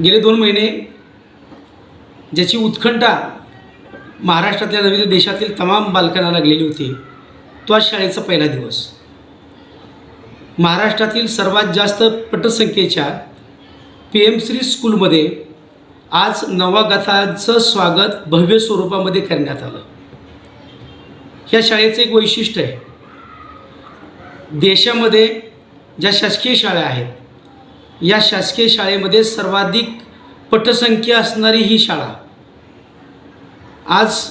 गेले दोन महिने ज्याची उत्कंठा महाराष्ट्रातल्या नवीन देशातील तमाम बालकांना लागलेली होती तो आज शाळेचा पहिला दिवस. महाराष्ट्रातील सर्वात जास्त पटसंख्येच्या पी एम श्री स्कूलमध्ये आज नवागताचं स्वागत भव्य स्वरूपामध्ये करण्यात आलं. ह्या शाळेचं एक वैशिष्ट्य आहे. देशामध्ये ज्या शासकीय शाळा आहेत या शासकीय शाळेमध्ये सर्वाधिक पटसंख्या असणारी ही शाळा. आज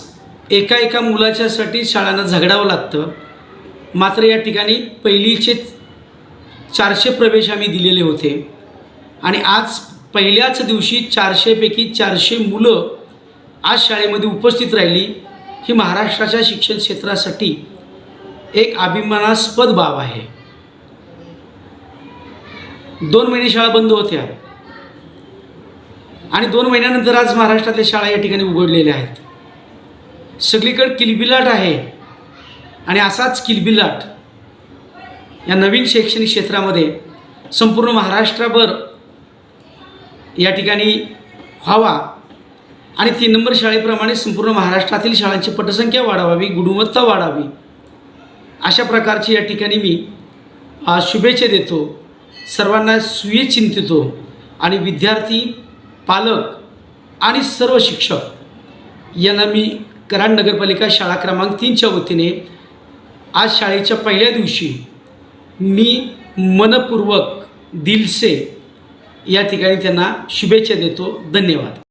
एका एका मुलाच्यासाठी शाळांना झगडावं लागतं. मात्र या ठिकाणी पहिलीचे चारशे प्रवेश आम्ही दिलेले होते. आणि आज पहिल्याच दिवशी चारशेपैकी चारशे मुलं आज शाळेमध्ये उपस्थित राहिली. ही महाराष्ट्राच्या शिक्षण क्षेत्रासाठी एक अभिमानास्पद बाब आहे. दोन महिने शाळा बंद होत्या. आणि दोन महिन्यानंतर आज महाराष्ट्रातल्या शाळा या ठिकाणी उघडलेल्या आहेत. सगळीकडे किलबिलाट आहे. आणि असाच किलबिलाट या नवीन शैक्षणिक क्षेत्रामध्ये संपूर्ण महाराष्ट्रभर या ठिकाणी व्हावा. आणि तीन नंबर शाळेप्रमाणे संपूर्ण महाराष्ट्रातील शाळांची पटसंख्या वाढवावी गुणवत्ता वाढावी. अशा प्रकारची या ठिकाणी मी शुभेच्छा देतो. सर्वांना सुचिंतितो आणि विद्यार्थी पालक आणि सर्व शिक्षक यांना मी कराड नगरपालिका शाळा क्रमांक तीनच्या वतीने आज शाळेच्या पहिल्या दिवशी मी मनपूर्वक दिलसे या ठिकाणी त्यांना शुभेच्छा देतो. धन्यवाद.